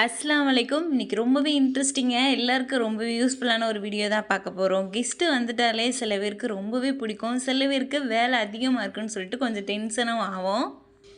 அஸ்லாம் வலைக்கும் இன்றைக்கி ரொம்பவே இன்ட்ரெஸ்டிங்காக எல்லாருக்கும் ரொம்பவே யூஸ்ஃபுல்லான ஒரு வீடியோ தான் பார்க்க போகிறோம் கெஸ்ட்டு வந்துட்டாலே சில பேருக்கு ரொம்பவே பிடிக்கும். சில பேருக்கு வேலை அதிகமாக இருக்குன்னு சொல்லிட்டு கொஞ்சம் டென்ஷனும் ஆகும்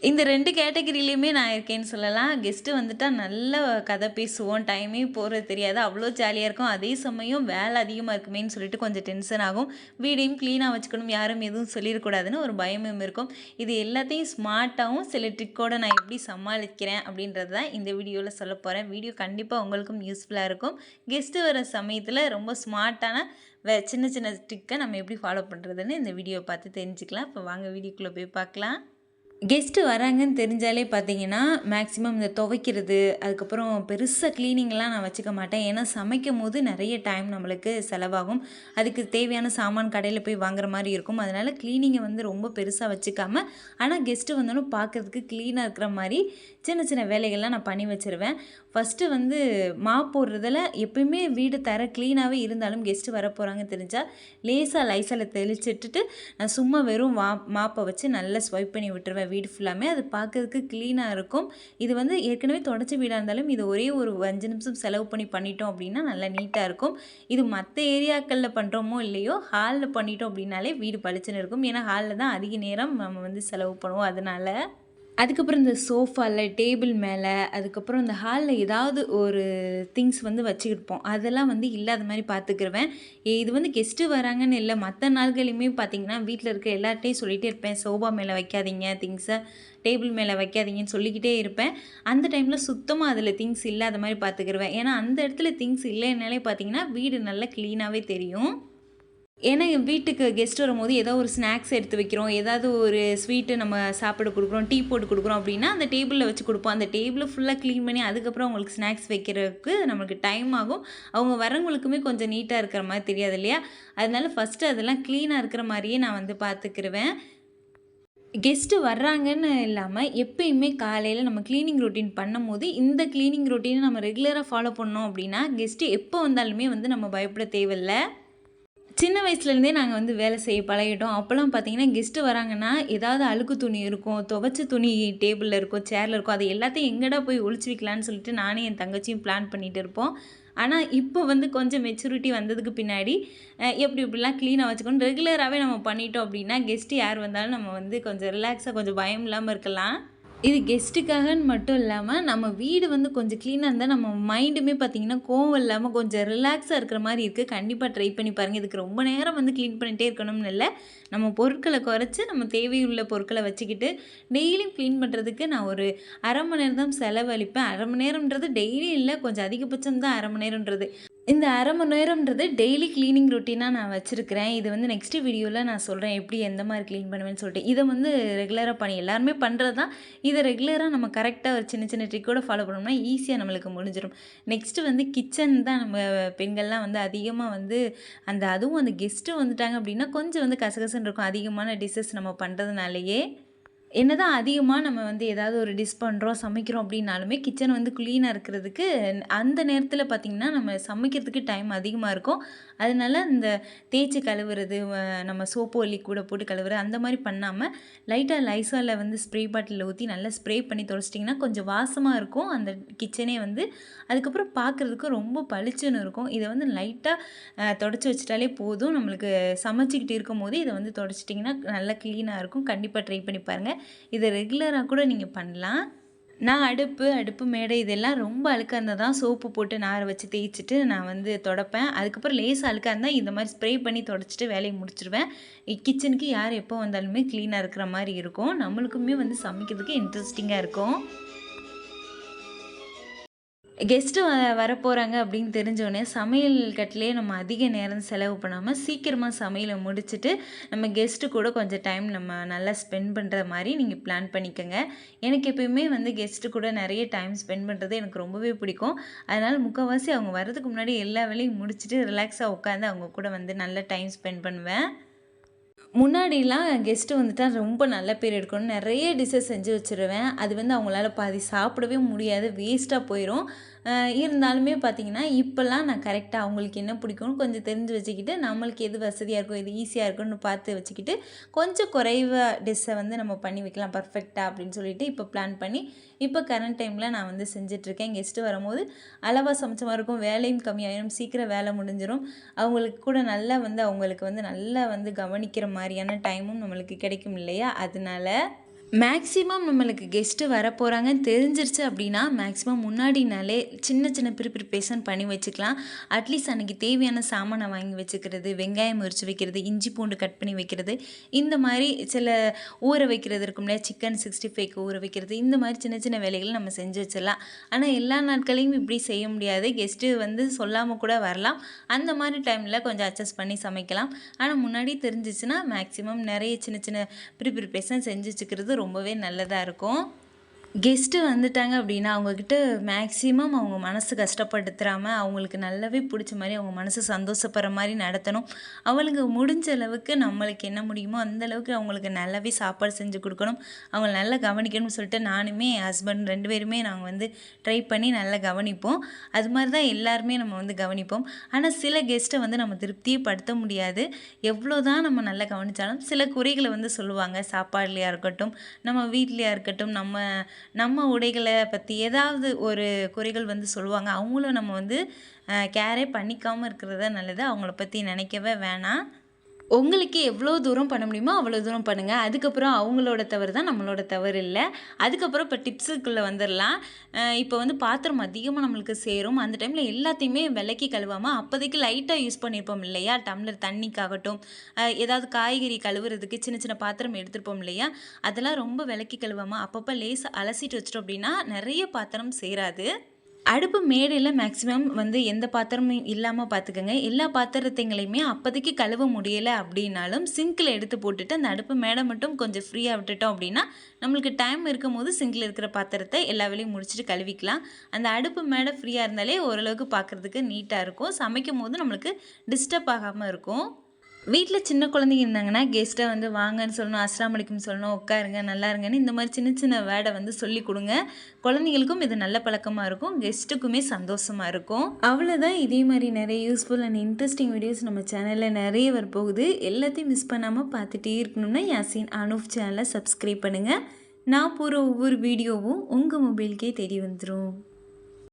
இந்த ரெண்டு கேட்டகரியிலையுமே நான் இருக்கேன்னு சொல்லலாம். கெஸ்ட்டு வந்துட்டால் நல்ல கதை பேசுவோம். டைமே போகிறது தெரியாது. அவ்வளோ ஜாலியாக இருக்கும். அதே சமயம் வேலை அதிகமாக இருக்குமேன்னு சொல்லிட்டு கொஞ்சம் டென்ஷன் ஆகும். வீடையும் க்ளீனாக வச்சுக்கணும். யாரும் எதுவும் சொல்லிடக்கூடாதுன்னு ஒரு பயமும் இருக்கும். இது எல்லாத்தையும் ஸ்மார்ட்டாகவும் சில ட்ரிக்கோட நான் எப்படி சமாளிக்கிறேன் அப்படின்றது தான் இந்த வீடியோவில் சொல்ல போகிறேன் வீடியோ கண்டிப்பாக உங்களுக்கும் யூஸ்ஃபுல்லாக இருக்கும். கெஸ்ட்டு வர சமயத்தில் ரொம்ப ஸ்மார்ட்டான வே சின்ன சின்ன ட்ரிக்கை நம்ம எப்படி ஃபாலோ பண்ணுறதுன்னு இந்த வீடியோ பார்த்து தெரிஞ்சுக்கலாம். இப்போ வாங்க வீடியோக்குள்ளே போய் பார்க்கலாம். கெஸ்ட்டு வராங்கன்னு தெரிஞ்சாலே பார்த்தீங்கன்னா மேக்ஸிமம் இந்த துவைக்கிறது அதுக்கப்புறம் பெருசாக க்ளீனிங்லாம் நான் வச்சுக்க மாட்டேன். ஏன்னா சமைக்கும் போது நிறைய டைம் நம்மளுக்கு செலவாகும். அதுக்கு தேவையான சாமான் கடையில் போய் வாங்குற மாதிரி இருக்கும். அதனால் க்ளீனிங்கை வந்து ரொம்ப பெருசாக வச்சுக்காம ஆனால் கெஸ்ட்டு வந்தாலும் பார்க்குறதுக்கு க்ளீனாக இருக்கிற மாதிரி சின்ன சின்ன வேலைகள்லாம் நான் பண்ணி வச்சுருவேன். ஃபஸ்ட்டு வந்து மா போடுறதில் எப்பயுமே வீடு தர க்ளீனாகவே இருந்தாலும் கெஸ்ட்டு வர போகிறாங்க தெரிஞ்சால் லேசாக லைசால தெளிச்சிட்டுட்டு நான் சும்மா வெறும் மா மாப்பை வச்சு நல்லா ஸ்வைப் பண்ணி விட்டுருவேன். வீடு ஃபுல்லாமே அது பார்க்கறதுக்கு க்ளீனாக இருக்கும். இது வந்து ஏற்கனவே தொடச்ச வீடாக இருந்தாலும் இது ஒரே ஒரு அஞ்சு நிமிஷம் செலவு பண்ணி பண்ணிட்டோம் அப்படின்னா நல்லா நீட்டாக இருக்கும். இது மற்ற ஏரியாக்களில் பண்ணுறோமோ இல்லையோ ஹாலில் பண்ணிட்டோம் அப்படின்னாலே வீடு பளிச்சுன்னு இருக்கும். ஏன்னா ஹாலில் தான் அதிக நேரம் நம்ம வந்து செலவு பண்ணுவோம். அதனால் அதுக்கப்புறம் இந்த சோஃபாவில் டேபிள் மேலே அதுக்கப்புறம் இந்த ஹாலில் ஏதாவது ஒரு திங்ஸ் வந்து வச்சுக்கிருப்போம் அதெல்லாம் வந்து இல்லாத மாதிரி பார்த்துக்கிருவேன் இது வந்து கெஸ்ட்டு வராங்கன்னு இல்லை மற்ற நாள்களையுமே பார்த்தீங்கன்னா வீட்டில் இருக்க எல்லார்ட்டையும் சொல்லிகிட்டே இருப்பேன். சோஃபா மேலே வைக்காதீங்க திங்ஸை டேபிள் மேலே வைக்காதீங்கன்னு சொல்லிக்கிட்டே இருப்பேன். அந்த டைமில் சுத்தமாக அதில் திங்ஸ் இல்லாத மாதிரி பார்த்துக்கிருவேன் ஏன்னா அந்த இடத்துல திங்ஸ் இல்லைன்னாலே பார்த்தீங்கன்னா வீடு நல்லா க்ளீனாகவே தெரியும். ஏன்னா என் வீட்டுக்கு கெஸ்ட் வரும்போது ஏதோ ஒரு ஸ்நாக்ஸ் எடுத்து வைக்கிறோம் ஏதாவது ஒரு ஸ்வீட்டு நம்ம சாப்பிட கொடுக்குறோம் டீ போட்டு கொடுக்குறோம் அப்படின்னா அந்த டேபிளில் வச்சு கொடுப்போம். அந்த டேபிளை ஃபுல்லாக க்ளீன் பண்ணி அதுக்கப்புறம் அவங்களுக்கு ஸ்நாக்ஸ் வைக்கிறதுக்கு நம்மளுக்கு டைம் ஆகும். அவங்க வரவங்களுக்குமே கொஞ்சம் நீட்டாக இருக்கிற மாதிரி தெரியாது இல்லையா? அதனால ஃபஸ்ட்டு அதெல்லாம் க்ளீனாக இருக்கிற மாதிரியே நான் வந்து பார்த்துக்கிருவேன். கெஸ்ட்டு வர்றாங்கன்னு இல்லாமல் எப்பயுமே காலையில் நம்ம க்ளீனிங் ரொட்டீன் பண்ணும்போது இந்த க்ளீனிங் ரொட்டீனை நம்ம ரெகுலராக ஃபாலோ பண்ணோம் அப்படின்னா கெஸ்ட்டு எப்போ வந்தாலுமே வந்து நம்ம பயப்பட தேவையில்லை. சின்ன வயசுலேருந்தே நாங்கள் வந்து வேலை செய்ய பழகிட்டோம். அப்போல்லாம் பார்த்தீங்கன்னா கெஸ்ட்டு வராங்கன்னா ஏதாவது அழுக்கு துணி இருக்கும் துவைச்ச துணி டேபிளில் இருக்கும் சேரில் இருக்கும் அதை எல்லாத்தையும் எங்கடா போய் ஒழிச்சு வைக்கலான்னு சொல்லிட்டு நானும் என் தங்கச்சியும் பிளான் பண்ணிகிட்டு இருப்போம். ஆனால் இப்போ வந்து கொஞ்சம் மெச்சூரிட்டி வந்ததுக்கு பின்னாடி எப்படி இப்படிலாம் க்ளீனாக வச்சுக்கணும் ரெகுலராகவே நம்ம பண்ணிட்டோம் அப்படின்னா கெஸ்ட்டு யார் வந்தாலும் நம்ம வந்து கொஞ்சம் ரிலாக்ஸாக கொஞ்சம் பயம் இல்லாமல் இருக்கலாம். இது கெஸ்ட்டுக்காகன்னு மட்டும் இல்லாமல் நம்ம வீடு வந்து கொஞ்சம் க்ளீனாக இருந்தால் நம்ம மைண்டுமே பார்த்திங்கன்னா கோவம் இல்லாமல் கொஞ்சம் ரிலாக்ஸாக இருக்கிற மாதிரி இருக்குது கண்டிப்பாக ட்ரை பண்ணி பாருங்கள் இதுக்கு ரொம்ப நேரம் வந்து க்ளீன் பண்ணிகிட்டே இருக்கணும்னு இல்லை. நம்ம பொருட்களை குறைச்சி நம்ம தேவையுள்ள பொருட்களை வச்சுக்கிட்டு டெய்லியும் க்ளீன் பண்ணுறதுக்கு நான் ஒரு அரை மணி நேரம் தான் செலவழிப்பேன். அரை மணி நேரம்ன்றது டெய்லி இல்லை கொஞ்சம் அதிகபட்சம் தான் அரை மணி நேரம்ன்றது. இந்த அரை மணி நேரம்ன்றது டெய்லி க்ளீனிங் ரொட்டீனாக நான் வச்சுருக்கிறேன். இது வந்து நெக்ஸ்ட் வீடியோவில் நான் சொல்கிறேன் எப்படி எந்த மாதிரி க்ளீன் பண்ணுவேன்னு சொல்லிட்டு. இதை வந்து ரெகுலராக பண்ணி எல்லாருமே பண்ணுறது தான் இதை ரெகுலராக நம்ம கரெக்டாக ஒரு சின்ன சின்ன ட்ரிக்கோட ஃபாலோ பண்ணோம்னா ஈஸியாக நம்மளுக்கு முடிஞ்சிடும் நெக்ஸ்ட்டு வந்து கிச்சன் தான் நம்ம பெண்கள்லாம் வந்து அதிகமாக வந்து அந்த அதுவும் அந்த கெஸ்ட்டு வந்துட்டாங்க அப்படின்னா கொஞ்சம் வந்து கசகசன்னு இருக்கும். அதிகமான டிஷ்ஷஸ் நம்ம பண்ணுறதுனாலேயே என்னதான் அதிகமாக நம்ம வந்து ஏதாவது ஒரு டிஷ் பண்ணுறோம் சமைக்கிறோம் அப்படின்னாலுமே கிச்சன் வந்து க்ளீனாக இருக்கிறதுக்கு அந்த நேரத்தில் பார்த்திங்கன்னா நம்ம சமைக்கிறதுக்கு டைம் அதிகமாக இருக்கும். அதனால இந்த தேய்ச்சி கழுவுறது நம்ம சோப்பு ஒல்லி கூட போட்டு கழுவுறது அந்த மாதிரி பண்ணாமல் லைட்டாக லைசாலில் வந்து ஸ்ப்ரே பாட்டிலில் ஊற்றி நல்லா ஸ்ப்ரே பண்ணி தொடச்சிட்டிங்கன்னா கொஞ்சம் வாசமாக இருக்கும். அந்த கிச்சனே வந்து அதுக்கப்புறம் பார்க்குறதுக்கு ரொம்ப பளிச்சுன்னு இருக்கும். இதை வந்து லைட்டாக தொடச்சி வச்சிட்டாலே போதும். நம்மளுக்கு சமைச்சிக்கிட்டு இருக்கும் போது இதை வந்து தொடச்சிட்டிங்கன்னா நல்லா க்ளீனாக இருக்கும். கண்டிப்பாக ட்ரை பண்ணி பாருங்கள் இதை ரெகுலராக கூட நீங்கள் பண்ணலாம். நான் அடுப்பு அடுப்பு மேடை இதெல்லாம் ரொம்ப அழுக்காக இருந்தால் தான் சோப்பு போட்டு நாரை வச்சு தேய்ச்சிட்டு நான் வந்து தொடப்பேன். அதுக்கப்புறம் லேஸ் அழுக்காக இருந்தால் இந்த மாதிரி ஸ்ப்ரே பண்ணி தொடச்சிட்டு வேலையை முடிச்சிருவேன். கிச்சனுக்கு யார் எப்போ வந்தாலுமே க்ளீனாக இருக்கிற மாதிரி இருக்கும். நம்மளுக்குமே வந்து சமைக்கிறதுக்கு இன்ட்ரெஸ்டிங்காக இருக்கும். கெஸ்ட்டு வ வரப்போகிறாங்க அப்படின்னு தெரிஞ்சோடனே சமையல் கட்டிலே நம்ம அதிக நேரம் செலவு பண்ணாமல் சீக்கிரமாக சமையலை முடிச்சுட்டு நம்ம கெஸ்ட்டு கூட கொஞ்சம் டைம் நம்ம நல்லா ஸ்பெண்ட் பண்ணுற மாதிரி நீங்கள் பிளான் பண்ணிக்கோங்க. எனக்கு எப்பயுமே வந்து கெஸ்ட்டு கூட நிறைய டைம் ஸ்பெண்ட் பண்ணுறது எனக்கு ரொம்பவே பிடிக்கும். அதனால் முக்கால்வாசி அவங்க வர்றதுக்கு முன்னாடி எல்லா வேலையும் முடிச்சுட்டு ரிலாக்ஸாக உட்காந்து அவங்க கூட வந்து நல்ல டைம் ஸ்பெண்ட் பண்ணுவேன். முன்னாடிலாம் கெஸ்ட்டு வந்துட்டால் ரொம்ப நல்ல பேர் எடுக்கணும் நிறைய டிஷ்ஷஸ் செஞ்சு வச்சுருவேன். அது வந்து அவங்களால பாதி சாப்பிடவே முடியாது வேஸ்ட்டாக போயிடும் இருந்தாலுமே பார்த்தீங்கன்னா இப்போல்லாம் நான் கரெக்டாக அவங்களுக்கு என்ன பிடிக்கும்னு கொஞ்சம் தெரிஞ்சு வச்சுக்கிட்டு நம்மளுக்கு எது வசதியாக இருக்கும் எது ஈஸியாக இருக்கும்னு பார்த்து வச்சுக்கிட்டு கொஞ்சம் குறைவாக டிஷ்ஷை வந்து நம்ம பண்ணி வைக்கலாம் பர்ஃபெக்டாக அப்படின்னு சொல்லிட்டு இப்போ பிளான் பண்ணி இப்போ கரண்ட் டைமில் நான் வந்து செஞ்சிட்ருக்கேன் கெஸ்ட்டு வரும்போது அளவாக சமைச்சமாக இருக்கும் வேலையும் கம்மியாயிடும் சீக்கிரம் வேலை முடிஞ்சிடும் அவங்களுக்கு கூட நல்லா வந்து அவங்களுக்கு வந்து நல்லா வந்து கவனிக்கிற மாதிரியான டைமும் நம்மளுக்கு கிடைக்கும் இல்லையா அதனால மேக்ஸிமம் நம்மளுக்கு கெஸ்ட்டு வரப்போகிறாங்கன்னு தெரிஞ்சிருச்சு அப்படின்னா மேக்ஸிமம் முன்னாடினாலே சின்ன சின்ன ப்ரிப்பரேஷன் பண்ணி வச்சுக்கலாம். அட்லீஸ்ட் அன்றைக்கி தேவையான சாமானை வாங்கி வச்சுக்கிறது வெங்காயம் உரிச்சு வைக்கிறது இஞ்சி பூண்டு கட் பண்ணி வைக்கிறது இந்த மாதிரி சில ஊற வைக்கிறது இருக்கும் இல்லையா சிக்கன் சிக்ஸ்டி ஃபைவ்க்கு ஊற வைக்கிறது இந்த மாதிரி சின்ன சின்ன வேலைகளை நம்ம செஞ்சு வச்சிடலாம். ஆனால் எல்லா நாட்களையும் இப்படி செய்ய முடியாது. கெஸ்ட்டு வந்து சொல்லாமல் கூட வரலாம். அந்த மாதிரி டைமில் கொஞ்சம் அட்ஜஸ்ட் பண்ணி சமைக்கலாம். ஆனால் முன்னாடி தெரிஞ்சிச்சுன்னா மேக்ஸிமம் நிறைய சின்ன சின்ன ப்ரிப்பரேஷன் செஞ்சு வச்சுக்கிறது ரொம்பவே நல்லதாக இருக்கும். கெஸ்ட்டு வந்துட்டாங்க அப்படின்னா அவங்கக்கிட்ட மேக்ஸிமம் அவங்க மனசு கஷ்டப்படுத்துறாமல் அவங்களுக்கு நல்லாவே பிடிச்ச மாதிரி அவங்க மனசு சந்தோஷப்படுற மாதிரி நடத்தணும். அவளுங்க முடிஞ்ச அளவுக்கு நம்மளுக்கு என்ன முடியுமோ அந்த அளவுக்கு அவங்களுக்கு நல்லாவே சாப்பாடு செஞ்சு கொடுக்கணும். அவங்கள நல்லா கவனிக்கணும்னு சொல்லிட்டு நானுமே ஹஸ்பண்ட் ரெண்டு பேருமே நாங்கள் வந்து ட்ரை பண்ணி நல்லா கவனிப்போம். அது மாதிரி தான் எல்லாருமே நம்ம வந்து கவனிப்போம். ஆனால் சில கெஸ்ட்டை வந்து நம்ம திருப்தியே படுத்த முடியாது. எவ்வளோ தான் நம்ம நல்லா கவனித்தாலும் சில குறைகளை வந்து சொல்லுவாங்க. சாப்பாடுலையாக இருக்கட்டும் நம்ம வீட்லையாக இருக்கட்டும் நம்ம நம்ம உடைகளை பற்றி ஏதாவது ஒரு குறைகள் வந்து சொல்லுவாங்க. அவங்களும் நம்ம வந்து கேரே பண்ணிக்காமல் இருக்கிறது தான் நல்லது. அவங்கள பற்றி நினைக்கவே வேணாம். உங்களுக்கு எவ்வளோ தூரம் பண்ண முடியுமோ அவ்வளோ தூரம் பண்ணுங்கள் அதுக்கப்புறம் அவங்களோட தவறு தான் நம்மளோட தவறு இல்லை. அதுக்கப்புறம் இப்போ டிப்ஸுக்குள்ளே வந்துடலாம் இப்போ வந்து பாத்திரம் அதிகமாக நம்மளுக்கு சேரும். அந்த டைமில் எல்லாத்தையுமே விலைக்கு கழுவாமல் அப்போதைக்கு லைட்டாக யூஸ் பண்ணியிருப்போம் இல்லையா? டம்ளர் தண்ணிக்காகட்டும். ஏதாவது காய்கறி கழுவுறதுக்கு சின்ன சின்ன பாத்திரம் எடுத்துருப்போம் இல்லையா? அதெல்லாம் ரொம்ப விலைக்கு கழுவாமல் அப்பப்போ லேஸ் அலசிட்டு வச்சிட்டோம் அப்படின்னா நிறைய பாத்திரம் சேராது. அடுப்பு மேடையில் மேக்ஸிமம் வந்து எந்த பாத்திரமும் இல்லாமல் பார்த்துக்கோங்க எல்லா பாத்திரத்தைங்களையுமே அப்போதைக்கு கழுவ முடியலை அப்படின்னாலும் சிங்கில் எடுத்து போட்டுட்டு அந்த அடுப்பு மேடை மட்டும் கொஞ்சம் ஃப்ரீயாக விட்டுட்டோம் அப்படின்னா நம்மளுக்கு டைம் இருக்கும் போது சிங்கில் இருக்கிற பாத்திரத்தை எல்லா வேலையும் முடிச்சுட்டு கழுவிக்கலாம். அந்த அடுப்பு மேடை ஃப்ரீயாக இருந்தாலே ஓரளவுக்கு பார்க்குறதுக்கு நீட்டாக இருக்கும். சமைக்கும் போது நம்மளுக்கு டிஸ்டர்ப் ஆகாமல் இருக்கும். வீட்டில் சின்ன குழந்தைங்க இருந்தாங்கன்னா கெஸ்ட்டை வந்து வாங்கன்னு சொல்லணும் அஸ்லாம் அலைக்கும் சொல்லணும் உட்காருங்க நல்லா இருங்கன்னு இந்த மாதிரி சின்ன சின்ன வேர்டை வந்து சொல்லி கொடுங்க. குழந்தைங்களுக்கும் இது நல்ல பழக்கமாக இருக்கும் கெஸ்ட்டுக்குமே சந்தோஷமாக இருக்கும். அவ்வளோதான் இதே மாதிரி நிறைய யூஸ்ஃபுல் அண்ட் இன்ட்ரெஸ்டிங் வீடியோஸ் நம்ம சேனலில் நிறைய வரப்போகுது. எல்லாத்தையும் மிஸ் பண்ணாமல் பார்த்துட்டே இருக்கணும்னா யாசின் அனூப் சேனலை சப்ஸ்கிரைப் பண்ணுங்கள் நான் போகிற ஒவ்வொரு வீடியோவும் உங்கள் மொபைலுக்கே தேடி வந்துடும்